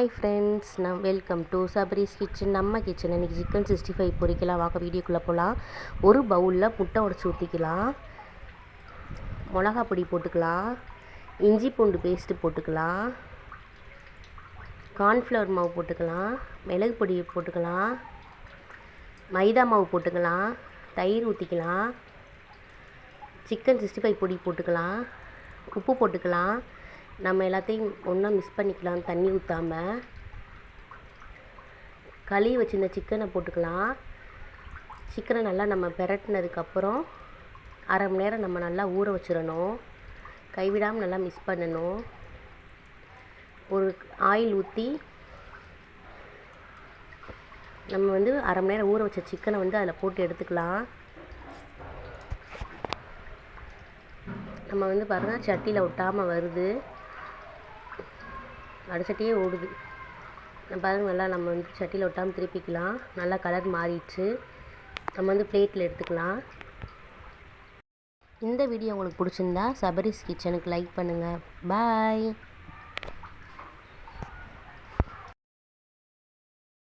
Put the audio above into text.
Hi friends நம் welcome to Sabaris kitchen நம்ம kitchen இன்றைக்கி சிக்கன் சிக்ஸ்டி ஃபைவ் பொரிக்கலாம் வாங்க வீடியோக்குள்ளே போகலாம் ஒரு பவுலில் முட்டை உடச்சி ஊற்றிக்கலாம் மிளகா பொடி போட்டுக்கலாம். இஞ்சி பூண்டு பேஸ்ட்டு போட்டுக்கலாம். கார்ன்ஃப்ளவர் மாவு போட்டுக்கலாம். மிளகு பொடி போட்டுக்கலாம். மைதா மாவு போட்டுக்கலாம். தயிர் ஊற்றிக்கலாம் சிக்கன் சிக்ஸ்டி ஃபைவ் பொடி போட்டுக்கலாம். உப்பு போட்டுக்கலாம். நம்ம எல்லாத்தையும் ஒன்றா மிக்ஸ் பண்ணிக்கலாம் தண்ணி ஊற்றாமல் களி வச்சுருந்த சிக்கனை போட்டுக்கலாம். சிக்கனை நல்லா நம்ம பெரட்டினதுக்கப்புறம் அரை மணி நேரம் நம்ம நல்லா ஊற வச்சிடணும். கைவிடாமல் நல்லா மிக்ஸ் பண்ணணும். ஒரு ஆயில் ஊற்றி நம்ம வந்து அரை மணி நேரம் ஊற வச்ச சிக்கனை வந்து அதில் போட்டு எடுத்துக்கலாம். நம்ம வந்து பாருங்கள் சட்டியில் ஒட்டாமல் வருது. அடிச்சட்டியே ஓடுது. பாருங்க நல்லா நம்ம வந்து சட்டியில் ஒட்டாமல் திருப்பிக்கலாம். நல்லா கலர் மாறிடுச்சு. நம்ம வந்து பிளேட்டில் எடுத்துக்கலாம். இந்த வீடியோ உங்களுக்கு பிடிச்சிருந்தா சபரிஸ் கிச்சனுக்கு லைக் பண்ணுங்கள் பாய்